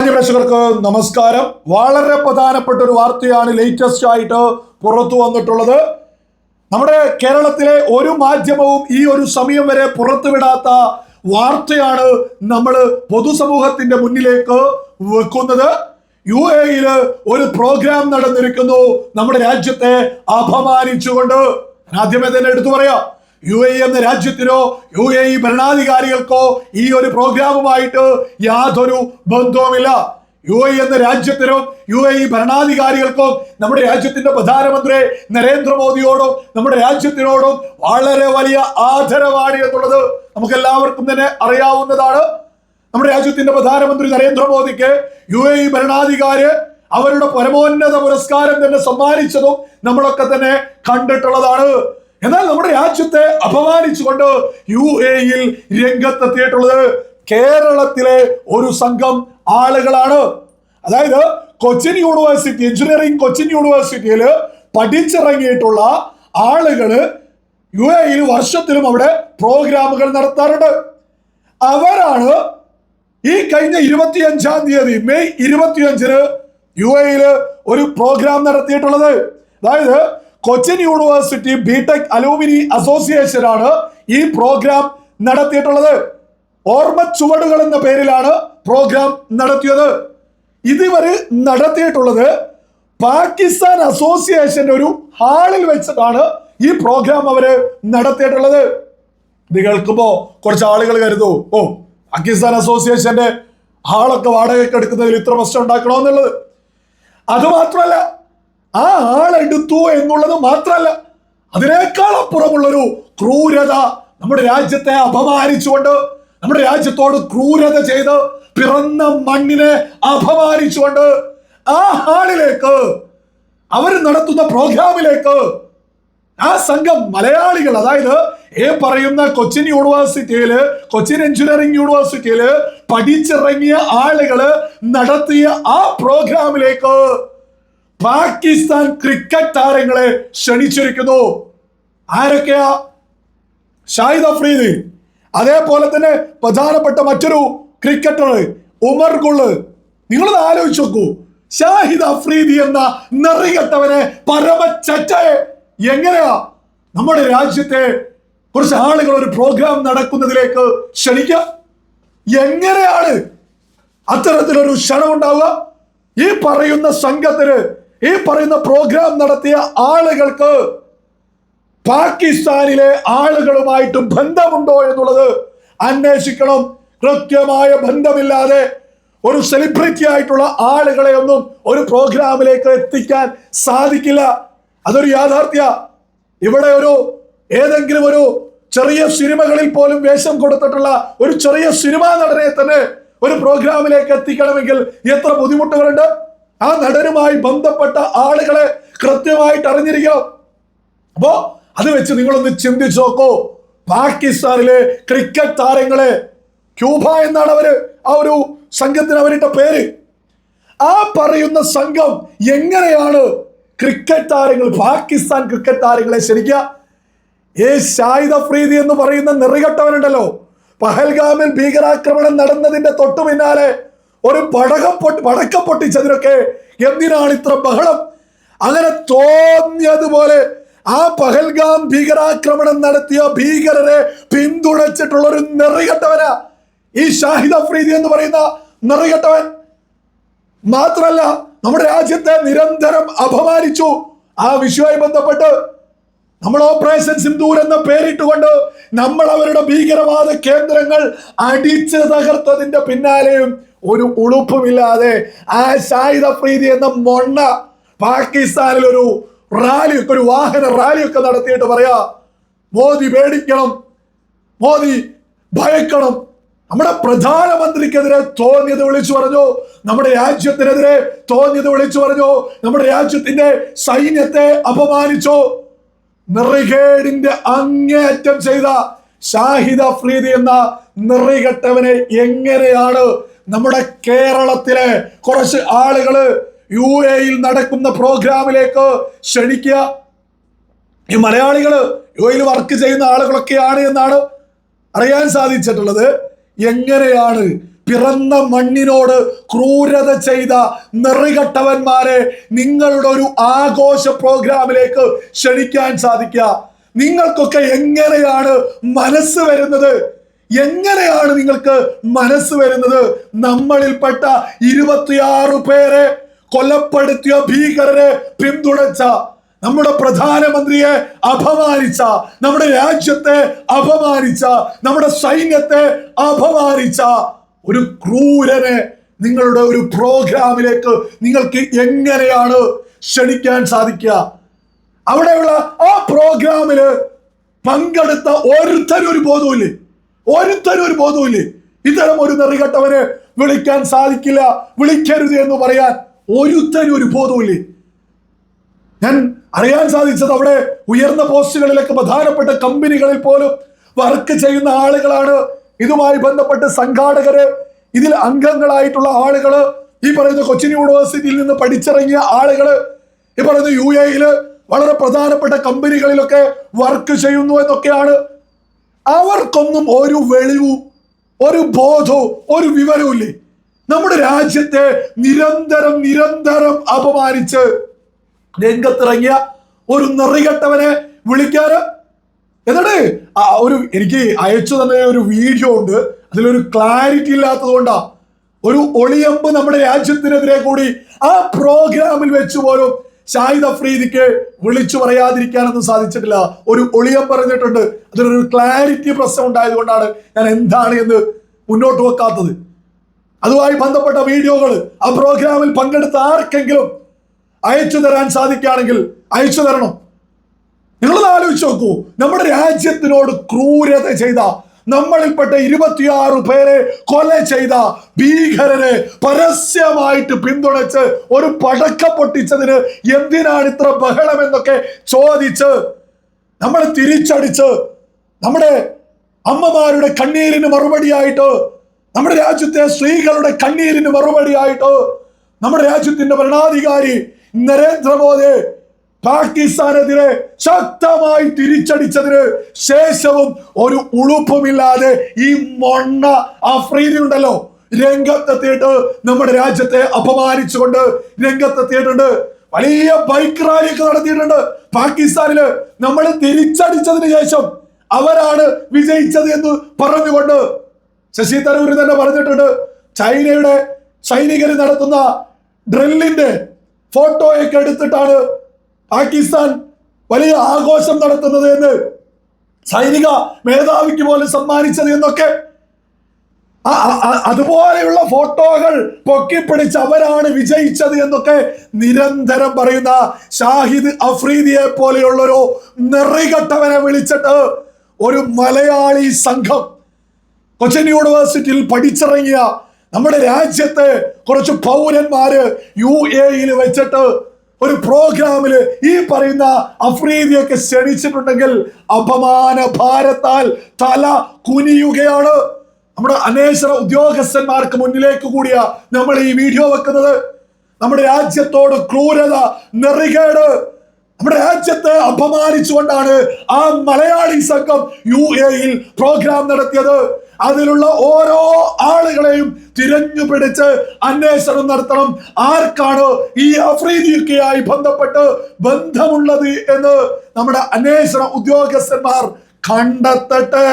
പ്രേക്ഷകർക്ക് നമസ്കാരം. വളരെ പ്രധാനപ്പെട്ട ഒരു വാർത്തയാണ് ലേറ്റസ്റ്റ് ആയിട്ട് പുറത്തു വന്നിട്ടുള്ളത്. നമ്മുടെ കേരളത്തിലെ ഒരു മാധ്യമവും ഈ ഒരു സമയം വരെ പുറത്തുവിടാത്ത വാർത്തയാണ് നമ്മൾ പൊതുസമൂഹത്തിന്റെ മുന്നിലേക്ക് വെക്കുന്നത്. യു എയിൽ ഒരു പ്രോഗ്രാം നടന്നിരിക്കുന്നു. നമ്മുടെ രാജ്യത്തെ അപമാനിച്ചുകൊണ്ട്. ആദ്യമേ തന്നെ എടുത്തു പറയാം. യു എ എന്ന രാജ്യത്തിനോ യു എ ഇ ഭരണാധികാരികൾക്കോ ഈ ഒരു പ്രോഗ്രാമുമായിട്ട് യാതൊരു ബന്ധവുമില്ല. യു എ എന്ന രാജ്യത്തിനോ യു എ ഇ ഭരണാധികാരികൾക്കും നമ്മുടെ രാജ്യത്തിന്റെ പ്രധാനമന്ത്രി നരേന്ദ്രമോദിയോടും നമ്മുടെ രാജ്യത്തിനോടും വളരെ വലിയ ആദരവാണ് എന്നുള്ളത് നമുക്ക് എല്ലാവർക്കും തന്നെ അറിയാവുന്നതാണ്. നമ്മുടെ രാജ്യത്തിന്റെ പ്രധാനമന്ത്രി നരേന്ദ്രമോദിക്ക് യു എ ഇ ഭരണാധികാരി അവരുടെ പരമോന്നത പുരസ്കാരം തന്നെ സമ്മാനിച്ചതും നമ്മളൊക്കെ തന്നെ കണ്ടിട്ടുള്ളതാണ്. എന്നാൽ നമ്മുടെ രാജ്യത്തെ അപമാനിച്ചുകൊണ്ട് യു എയിൽ രംഗത്തെത്തിയിട്ടുള്ളത് കേരളത്തിലെ ഒരു സംഘം ആളുകളാണ്. അതായത് കൊച്ചിൻ യൂണിവേഴ്സിറ്റി എഞ്ചിനീയറിംഗ് കൊച്ചിൻ യൂണിവേഴ്സിറ്റിയിൽ പഠിച്ചിറങ്ങിയിട്ടുള്ള ആളുകൾ യു എയിൽ വർഷത്തിലും അവിടെ പ്രോഗ്രാമുകൾ നടത്താറുണ്ട്. അവരാണ് ഈ കഴിഞ്ഞ ഇരുപത്തിയഞ്ചാം തീയതി മെയ് ഇരുപത്തിയഞ്ചിന് യു എയിൽ ഒരു പ്രോഗ്രാം നടത്തിയിട്ടുള്ളത്. അതായത് Cochin university B Tech alumni അസോസിയേഷനാണ് ഈ പ്രോഗ്രാം നടത്തിയിട്ടുള്ളത്. ഓർമ്മ ചുവടുകൾ എന്ന പേരിലാണ് പ്രോഗ്രാം നടത്തിയത്. ഇതുവരെ നടത്തിയിട്ടുള്ളത് പാകിസ്ഥാൻ അസോസിയേഷന്റെ ഒരു ഹാളിൽ വെച്ചിട്ടാണ് ഈ പ്രോഗ്രാം അവർ നടത്തിയിട്ടുള്ളത്. ഇത് കേൾക്കുമ്പോ കുറച്ച് ആളുകൾ കരുതൂ. ഓ പാകിസ്ഥാൻ അസോസിയേഷന്റെ ഹാളൊക്കെ വാടകയ്ക്ക് എടുക്കുന്നതിൽ ഇത്ര പ്രശ്നം ഉണ്ടാക്കണമെന്നുള്ളത് അത് മാത്രമല്ല ആ ആളെടുത്തു എന്നുള്ളത് മാത്രമല്ല അതിനേക്കാൾ അപ്പുറമുള്ളൊരു ക്രൂരത നമ്മുടെ രാജ്യത്തെ അപമാനിച്ചുകൊണ്ട് നമ്മുടെ രാജ്യത്തോട് ക്രൂരത ചെയ്ത് പിറന്ന മണ്ണിനെ അപമാനിച്ചുകൊണ്ട് ആ ഹാളിലേക്ക് അവർ നടത്തുന്ന പ്രോഗ്രാമിലേക്ക് ആ സംഘം മലയാളികൾ അതായത് ഏ പറയുന്ന കൊച്ചിൻ യൂണിവേഴ്സിറ്റിയിൽ കൊച്ചിൻ എഞ്ചിനീയറിംഗ് യൂണിവേഴ്സിറ്റിയിൽ പഠിച്ചിറങ്ങിയ ആളുകൾ നടത്തിയ ആ പ്രോഗ്രാമിലേക്ക് പാകിസ്ഥാൻ ക്രിക്കറ്റ് താരങ്ങളെ ക്ഷണിച്ചിരിക്കുന്നു. ആരൊക്കെയാ? ഷാഹിദ് അഫ്രീദി. അതേപോലെ തന്നെ പ്രധാനപ്പെട്ട മറ്റൊരു ക്രിക്കറ്റർ ഉമർ ഗുൾ. നിങ്ങളത് ആലോചിച്ച് നോക്കൂ. ഷാഹിദ് അഫ്രീദി എന്ന നിറികെട്ടവനെ പരമച്ചറ്റയെ എങ്ങനെയാ നമ്മുടെ രാജ്യത്തെ കുറച്ച് ആളുകൾ ഒരു പ്രോഗ്രാം നടക്കുന്നതിലേക്ക് ക്ഷണിക്കാം? എങ്ങനെയാണ് അത്തരത്തിലൊരു ക്ഷണം ഉണ്ടാവുക? ഈ പറയുന്ന സംഘത്തിന് ഈ പറയുന്ന പ്രോഗ്രാം നടത്തിയ ആളുകൾക്ക് പാകിസ്ഥാനിലെ ആളുകളുമായിട്ട് ബന്ധമുണ്ടോ എന്നുള്ളത് അന്വേഷിക്കണം. കൃത്യമായ ബന്ധമില്ലാതെ ഒരു സെലിബ്രിറ്റി ആയിട്ടുള്ള ആളുകളെ ഒന്നും ഒരു പ്രോഗ്രാമിലേക്ക് എത്തിക്കാൻ സാധിക്കില്ല. അതൊരു യാഥാർത്ഥ്യ. ഇവിടെ ഒരു ഏതെങ്കിലും ഒരു ചെറിയ സിനിമകളിൽ പോലും വേഷം കൊടുത്തിട്ടുള്ള ഒരു ചെറിയ സിനിമാ നടനെ തന്നെ ഒരു പ്രോഗ്രാമിലേക്ക് എത്തിക്കണമെങ്കിൽ എത്ര ബുദ്ധിമുട്ടുകളുണ്ട്? ആ നടനുമായി ബന്ധപ്പെട്ട ആളുകളെ കൃത്യമായിട്ട് അറിഞ്ഞിരിക്കണം. അപ്പോ അത് വെച്ച് നിങ്ങളൊന്ന് ചിന്തിച്ചു നോക്കൂ. പാകിസ്ഥാനിലെ ക്രിക്കറ്റ് താരങ്ങളെ ക്യൂബ എന്നാണ് അവർ ആ ഒരു സംഘത്തിന് അവരിട്ട പേര്. ആ പറയുന്ന സംഘം എങ്ങനെയാണ് ക്രിക്കറ്റ് താരങ്ങൾ പാകിസ്ഥാൻ ക്രിക്കറ്റ് താരങ്ങളെ ശരിക്കുക ഏ ഷാഹിദ് അഫ്രീദി എന്ന് പറയുന്ന നെറികെട്ടവനുണ്ടല്ലോ പഹൽഗാമിൽ ഭീകരാക്രമണം നടന്നതിന്റെ തൊട്ടു പിന്നാലെ ഒരു പടക പൊട്ടി പടക്ക പൊട്ടിച്ചതിനൊക്കെ എന്തിനാണ് ഇത്ര ബഹളം? അങ്ങനെ തോന്നിയതുപോലെ ആ പഹൽഗാം ഭീകരാക്രമണം നടത്തിയ ഭീകരരെ പിന്തുണച്ചിട്ടുള്ള ഒരു നെറികെട്ടവനാ ഈ ഷാഹിദ് അഫ്രീദി എന്ന് പറയുന്ന നെറികെട്ടവൻ. മാത്രമല്ല നമ്മുടെ രാജ്യത്തെ നിരന്തരം അപമാനിച്ചു. ആ വിഷയവുമായി ബന്ധപ്പെട്ട് നമ്മൾ ഓപ്പറേഷൻ സിന്ദൂർ എന്ന പേരിട്ടുകൊണ്ട് നമ്മൾ അവരുടെ ഭീകരവാദ കേന്ദ്രങ്ങൾ അടിച്ചു തകർത്തതിന്റെ പിന്നാലെയും ഒരു ഉളുപ്പുമില്ലാതെ ആ സായുധ പ്രീതി എന്ന മൊണ്ണ പാകിസ്ഥാനിൽ ഒരു റാലി ഒരു വാഹന റാലിയൊക്കെ നടത്തിയിട്ട് പറയാ മോദി പേടിക്കണം മോദി ഭയക്കണം. നമ്മുടെ പ്രധാനമന്ത്രിക്കെതിരെ തോന്നിയത് വിളിച്ചു പറഞ്ഞു നമ്മുടെ രാജ്യത്തിനെതിരെ തോന്നിയത് വിളിച്ചു പറഞ്ഞു നമ്മുടെ രാജ്യത്തിന്റെ സൈന്യത്തെ അപമാനിച്ചു നിറികേടിന്റെ അങ്ങേയറ്റം ചെയ്ത ഷാഹിദ് അഫ്രീദി എന്ന നിറികെട്ടവനെ എങ്ങനെയാണ് നമ്മുടെ കേരളത്തിലെ കുറച്ച് ആളുകൾ യു എയിൽ നടക്കുന്ന പ്രോഗ്രാമിലേക്ക് ക്ഷണിക്കുക? ഈ മലയാളികൾ യു എയിൽ വർക്ക് ചെയ്യുന്ന ആളുകളൊക്കെയാണ് എന്നാണ് അറിയാൻ സാധിച്ചിട്ടുള്ളത്. എങ്ങനെയാണ് പിറന്ന മണ്ണിനോട് ക്രൂരത ചെയ്ത നെറികെട്ടവന്മാരെ നിങ്ങളുടെ ഒരു ആഘോഷ പ്രോഗ്രാമിലേക്ക് ക്ഷണിക്കാൻ സാധിക്കുക. നിങ്ങൾക്കൊക്കെ എങ്ങനെയാണ് മനസ്സ് വരുന്നത്? എങ്ങനെയാണ് നിങ്ങൾക്ക് മനസ്സ് വരുന്നത്? നമ്മളിൽപ്പെട്ട ഇരുപത്തിയാറ് പേരെ കൊലപ്പെടുത്തിയ ഭീകരരെ പിന്തുണച്ച നമ്മുടെ പ്രധാനമന്ത്രിയെ അപമാനിച്ച നമ്മുടെ രാജ്യത്തെ അപമാനിച്ച നമ്മുടെ സൈന്യത്തെ അപമാനിച്ച ഒരു ക്രൂരനെ നിങ്ങളുടെ ഒരു പ്രോഗ്രാമിലേക്ക് നിങ്ങൾക്ക് എങ്ങനെയാണ് ക്ഷണിക്കാൻ സാധിക്കുക? അവിടെയുള്ള ആ പ്രോഗ്രാമിൽ പങ്കെടുത്ത ഒരുത്തരും ഒരു ബോധവുമില്ലേ? ഒരുത്തരും ഒരു ബോധവുമില്ലേ? ഇത്തരം ഒരു നെറികെട്ടവനെ വിളിക്കാൻ സാധിക്കില്ല വിളിക്കരുത് എന്ന് പറയാൻ ഒരുത്തരും ഒരു ബോധവുമില്ലേ? ഞാൻ അറിയാൻ സാധിച്ചത് അവിടെ ഉയർന്ന പോസ്റ്റുകളിലൊക്കെ പ്രധാനപ്പെട്ട കമ്പനികളിൽ പോലും വർക്ക് ചെയ്യുന്ന ആളുകളാണ് ഇതുമായി ബന്ധപ്പെട്ട് സംഘാടകര് ഇതിൽ അംഗങ്ങളായിട്ടുള്ള ആളുകൾ ഈ പറയുന്ന കൊച്ചിൻ യൂണിവേഴ്സിറ്റിയിൽ നിന്ന് പഠിച്ചിറങ്ങിയ ആളുകൾ ഈ പറയുന്ന യു എയിൽ വളരെ പ്രധാനപ്പെട്ട കമ്പനികളിലൊക്കെ വർക്ക് ചെയ്യുന്നു എന്നൊക്കെയാണ്. അവർക്കൊന്നും ഒരു വെളിവും ഒരു ബോധവും ഒരു വിവരവും ഇല്ലേ? നമ്മുടെ രാജ്യത്തെ നിരന്തരം നിരന്തരം അപമാനിച്ച് രംഗത്തിറങ്ങിയ ഒരു നിറികെട്ടവനെ വിളിക്കാന് എന്നിട്ട് ഒരു എനിക്ക് അയച്ചു തന്ന ഒരു വീഡിയോ ഉണ്ട്. അതിലൊരു ക്ലാരിറ്റി ഇല്ലാത്തത് കൊണ്ടാ. ഒരു ഒളിയമ്പ് നമ്മുടെ രാജ്യത്തിനെതിരെ കൂടി ആ പ്രോഗ്രാമിൽ വെച്ച് പോലും ഷാഹിദ് അഫ്രീദിക്ക് വിളിച്ചു പറയാതിരിക്കാനൊന്നും സാധിച്ചിട്ടില്ല. ഒരു ഒളിയം പറഞ്ഞിട്ടുണ്ട് അതിനൊരു ക്ലാരിറ്റി പ്രശ്നം ഉണ്ടായത് കൊണ്ടാണ് ഞാൻ എന്താണ് എന്ന് മുന്നോട്ട് വെക്കാത്തത്. അതുമായി ബന്ധപ്പെട്ട വീഡിയോകൾ ആ പ്രോഗ്രാമിൽ പങ്കെടുത്ത ആർക്കെങ്കിലും അയച്ചു തരാൻ സാധിക്കുകയാണെങ്കിൽ അയച്ചു തരണം. നിങ്ങൾ ആലോചിച്ച് നോക്കൂ. നമ്മുടെ രാജ്യത്തിനോട് ക്രൂരത ചെയ്ത നമ്മളിൽപ്പെട്ട ഇരുപത്തിയാറ് പേരെ കൊല ചെയ്ത ഭീകരനെ പരസ്യമായിട്ട് പിന്തുണച്ച് ഒരു പടക്ക പൊട്ടിച്ചതിന് എന്തിനാണ് ഇത്ര ബഹളം എന്നൊക്കെ ചോദിച്ച് നമ്മളെ തിരിച്ചടിച്ച് നമ്മുടെ അമ്മമാരുടെ കണ്ണീരിന് മറുപടിയായിട്ട് നമ്മുടെ രാജ്യത്തെ സ്ത്രീകളുടെ കണ്ണീരിന് മറുപടിയായിട്ട് നമ്മുടെ രാജ്യത്തിന്റെ ഭരണാധികാരി നരേന്ദ്രമോദി പാകിസ്ഥാനെതിരെ ശക്തമായി തിരിച്ചടിച്ചതിന് ശേഷവും ഒരു ഉളുപ്പുമില്ലാതെ ഈ മൊണ്ണ അഫ്രീദി ഉണ്ടല്ലോ രംഗത്തെത്തിയിട്ട് നമ്മുടെ രാജ്യത്തെ അപമാനിച്ചുകൊണ്ട് രംഗത്തെത്തിയിട്ടുണ്ട്. വലിയ ബൈക്ക് റാലിയൊക്കെ നടത്തിയിട്ടുണ്ട്. പാകിസ്ഥാനിൽ നമ്മൾ തിരിച്ചടിച്ചതിന് ശേഷം അവരാണ് വിജയിച്ചത് എന്ന് പറഞ്ഞുകൊണ്ട് ശശി തരൂർ തന്നെ പറഞ്ഞിട്ടുണ്ട്. ചൈനയുടെ സൈനികർ നടത്തുന്ന ഡ്രില്ലിന്റെ ഫോട്ടോയൊക്കെ എടുത്തിട്ടാണ് പാകിസ്ഥാൻ വലിയ ആഘോഷം നടത്തുന്നത് എന്ന് സൈനിക മേധാവിക്ക് പോലും സമ്മാനിച്ചത് എന്നൊക്കെ. അതുപോലെയുള്ള ഫോട്ടോകൾ പൊക്കിപ്പിടിച്ച് അവരാണ് വിജയിച്ചത് എന്നൊക്കെ നിരന്തരം പറയുന്ന ഷാഹിദ് അഫ്രീദിയെ പോലെയുള്ള ഒരു നെറികെട്ടവനെ വിളിച്ചിട്ട് ഒരു മലയാളി സംഘം കൊച്ചിൻ യൂണിവേഴ്സിറ്റിയിൽ പഠിച്ചിറങ്ങിയ നമ്മുടെ രാജ്യത്തെ കുറച്ച് പൗരന്മാര് യു എയിൽ വെച്ചിട്ട് ഒരു പ്രോഗ്രാമിൽ ഈ പറയുന്ന അഫ്രീദിയൊക്കെ ക്ഷണിച്ചിട്ടുണ്ടെങ്കിൽ അപമാന ഭാരത്താൽ തല കുനിയുകയാണ്. നമ്മുടെ അനേശ്വര ഉദ്യോഗസ്ഥന്മാർക്ക് മുന്നിലേക്ക് കൂടിയ നമ്മൾ ഈ വീഡിയോ വെക്കുന്നത്. നമ്മുടെ രാജ്യത്തോട് ക്രൂരത നെറികേട്. നമ്മുടെ രാജ്യത്തെ അപമാനിച്ചുകൊണ്ടാണ് ആ മലയാളി സംഘം യു എയിൽ പ്രോഗ്രാം നടത്തിയത്. അതിലുള്ള ഓരോ ആളുകളെയും തിരഞ്ഞു പിടിച്ച് അന്വേഷണം നടത്തണം. ആർക്കാണ് ഈ അഫ്രീദിയൊക്കെയായി ബന്ധപ്പെട്ട് ബന്ധമുള്ളത് എന്ന് നമ്മുടെ അന്വേഷണ ഉദ്യോഗസ്ഥന്മാർ കണ്ടെത്തട്ടെ.